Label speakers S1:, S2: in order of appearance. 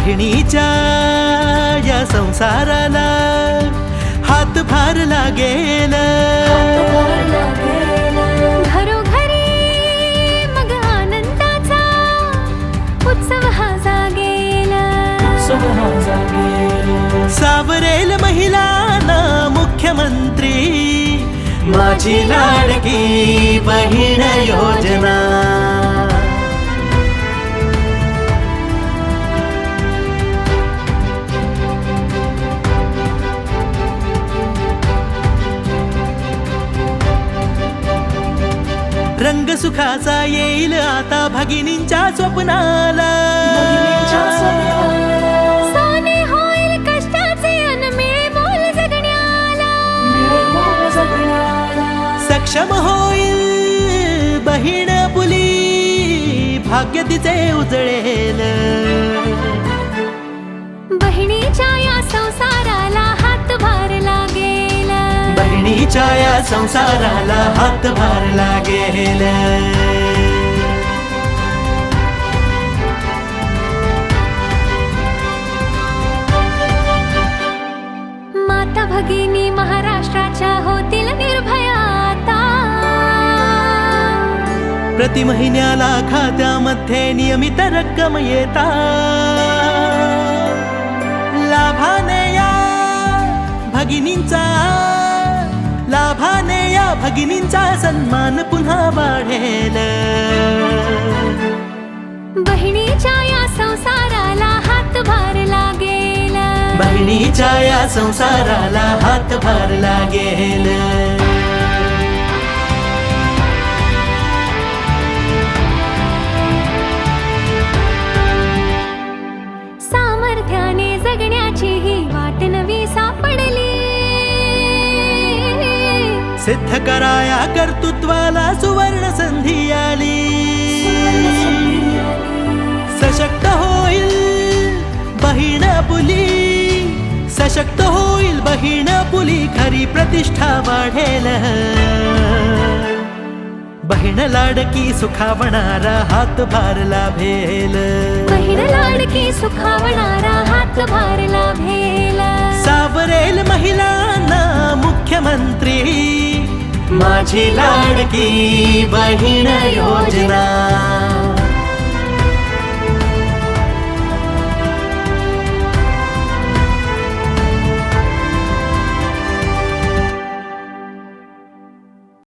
S1: बहिणीच्या या संसाराला हातभार लागेल.
S2: घरोघरी मग आनंदाचा उत्सव हा जागेल.
S1: सावरेल महिलांना मुख्यमंत्री माझी लाडकी बहीण योजना. रंग सुखाचा येईल आता भगिनींच्या स्वप्नाला.
S2: सोने होईल कष्टाचे अन मिळे मोल जगण्याला.
S1: सक्षम होईल बहीण पुली भाग्य तिचे उजळेल.
S2: बहिणीच्या या संसाराला हातभार लागेल माता भगिनी महाराष्ट्राच्या होतील निर्भया
S1: प्रति महिन्याला खात्यामध्ये नियमित रक्कम येता. भगिनींचा सन्मान पुन्हा वाढेल.
S2: बहिणीच्या या संसाराला हातभार लागेल.
S1: बहिणीच्या या संसाराला हातभार लागेल. सिद्ध कराया कर्तृत्वाला सुवर्ण संधी आली सशक्त होईल बहीण पुली सशक्त होईल बहीण पुली खरी प्रतिष्ठा वाढेल बहीण लाडकी सुखावणारा हातभार लाभेल
S2: बहीण लाडकी सुखावणारा हातभार लाभेल
S1: सावरेल महिलांना माझी लाडकी बहीण योजना.